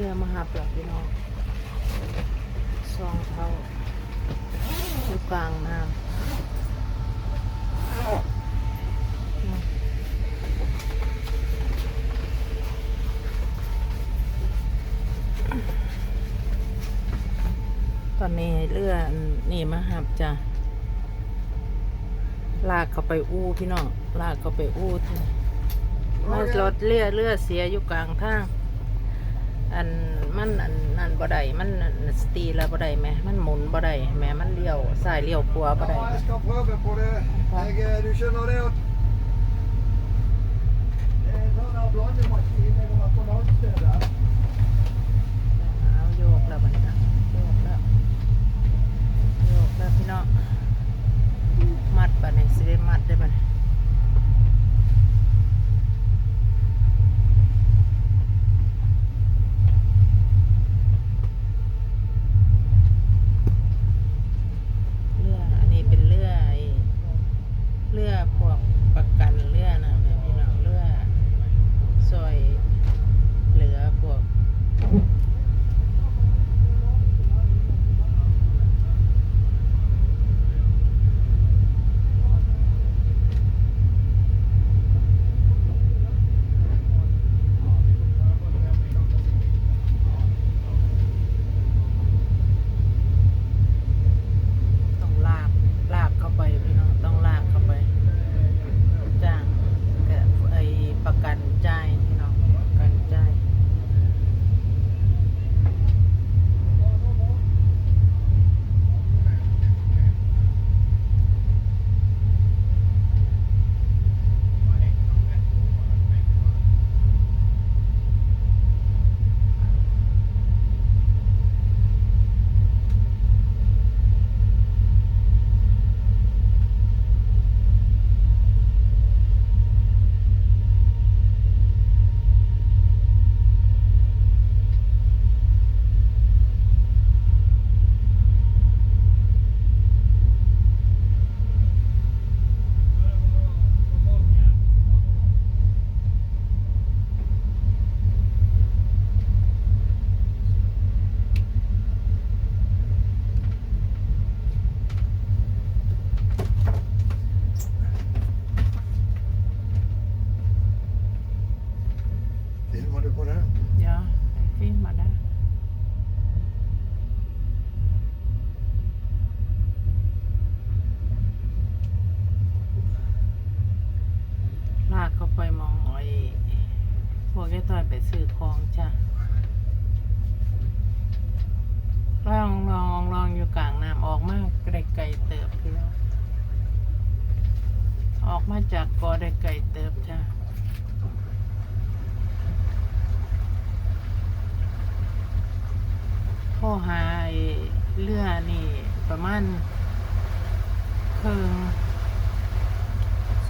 รือมาหับหลับพี่น้องสองเท่าอยู่กลางน้ำอืมตอนนี้เรืออันนี่มาหับจ้ะลากเขาไปอู้พี่น้องลากเขาไปอู้ที่มารถเรือเรือเสียอยู่กลางทาง อันมันอันนั่นบ่ได้มันอันสตีแล้วบ่ได้แหมมันหมุนบ่ได้แหมมันเลี้ยวซ้ายเลี้ยวขวาบ่ได้ Ja, jeg skal prøve på det. Jeg, eh, du skjønner det at Det er en sånn der blandemaskin เขาไปมองไอ้พวกแกต่อยไปซื้อของจ้ะลองลองลองอยู่กลางน้ำออกมาไกลไกลๆเติบพี่น้องออกมาจากกอได้ไกลเติบจ้ะข้อหาไอ้เรือนี่ประมาณเคิง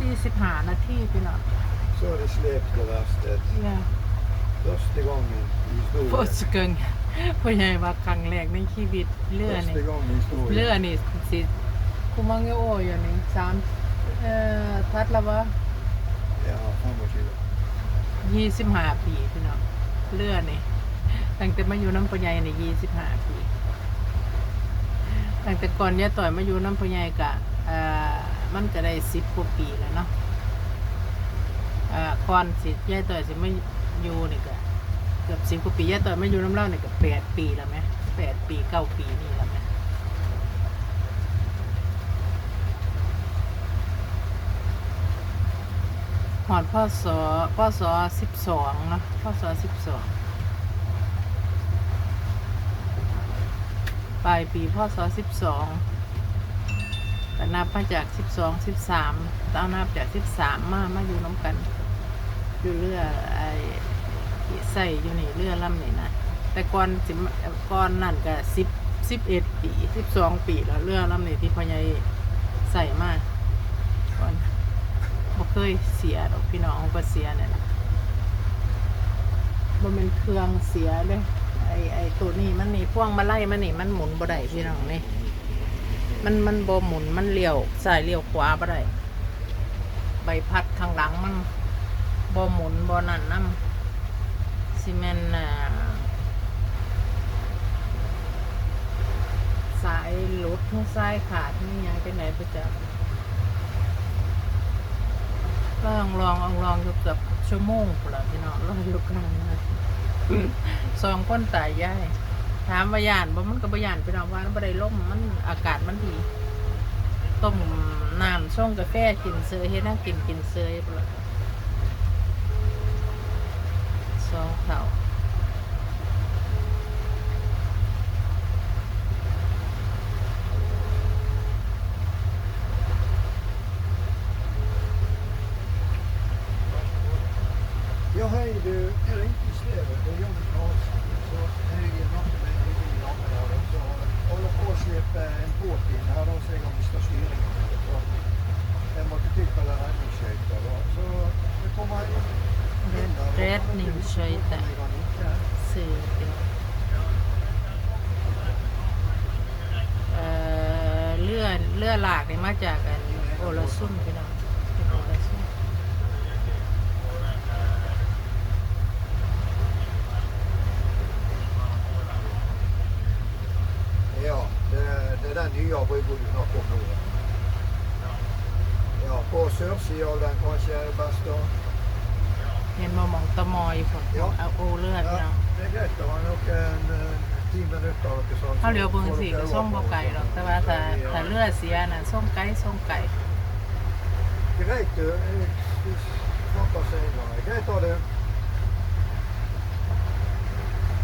สี่สิบห้านาทีพี่น้อง Så har de slept det verste. เนี่ย Første gangen i โพส historien. เกิงพ่อใหญ่ว่าครั้งแรกในชีวิตเรือนี่ Første gang i historien. เรือนี่สิคุมังเงโออยู่นี่สามเอ่อทัดละวะ Ja, 25. ยี่สิบห้าปีพี่น้องเรือนี่ตั้งแต่มาอยู่น้ำพ่อใหญ่นี่ยี่สิบห้าปีตั้งแต่ก่อนเนี่ยต่อยมาอยู่น้ำพ่อใหญ่กะเอ่อ มันก็ได้สิบกว่าปีแล้วเนาะอ่อก่อนสิยายต่อยสิไม่อยู่นี่ก็เกือบสิบกว่าปียายต่อยมาอยู่น้ำเล่านี่ก็แปดปีแล้วไหมแปดปีเก้าปีนี่แล้วไหมหอดพ่อสอพ่อสอสิบสองเนาะพ่อสอสิบสองปลายปีพ่อสอสิบสอง ก็นับมาจากสิบสองสิบสามต้องนับจากสิบสามมามาอยู่น้ำกัน อยู่เรือไอ้ใส่อยู่นี่เรือลำนี่นะแต่ก่อนสิก่อนนั่นก็สิบสิบเอ็ดปีสิบสองปีแล้วเรือลำนี่ที่พ่อใหญ่ใส่มาก่อนบ่เคยเสียดอกพี่น้องก็เสียเนี่ยนะบ่เป็นเครื่องเสียเลยไอ้ไอ้ตัวนี้มันนี่พ่วงมาไล่มันนี่มันหมุนบ่ได้พี่น้องนี่ มันมันบหมุนมันเลี้ยวสายเลี้ยวขวาไปได้ใบพัดทางหลังมันบหมุนบนั่นน้ำซีเมนต์สายหลุดทั้งสายขาดนี่ยังไปไหนไปจับลองลองลองลองอยู่กือบชั่วโมงเปล่าพี่น้องลองอยู่กันงนะสองก้นตายย่าย ถามว่าย่านบ่มันก็บ่ย่านพี่น้องว่าบ่ได้ล่มมันอากาศมันดีต้มน้ำช่องกาแฟกินเซยเฮ็ดนั่งกินกินเซยพุ่นสองเท่า Ja, hej du. Är det inte Steven? Det är Johnny Karlsson. Så är det något med en bil om det här också. Håller på att släppa en båt in här. De säger om vi ska styringen. Jag måste titta där räddningskejkar. Så det kommer in. เรดนิ่งเฉยแต่สื่อพี่น้องเลื่อเลื่อหลากนี่มาจากอันโอลาซุนพี่น้องเป็นโอลาซุน Ja, det, det är den nya bron du snakker om nå. Ja, på sørsida av den kanskje, Besta. เห็นมามองตะมอยผม Ja. เอาโอเลือดพี่ Ja, น้อง det er greit. Det var nok en eh, ti minutter. Dere, sånn, เขาเลี้ยวเบิ่งสิก็ส่งบ่ไก่หรอกแต่ว่าถ้าถ้าเลือดเสียน่ะส่งไก่ส่งไก่ Greit, du. Vi snakkes senere. Greit, ha det.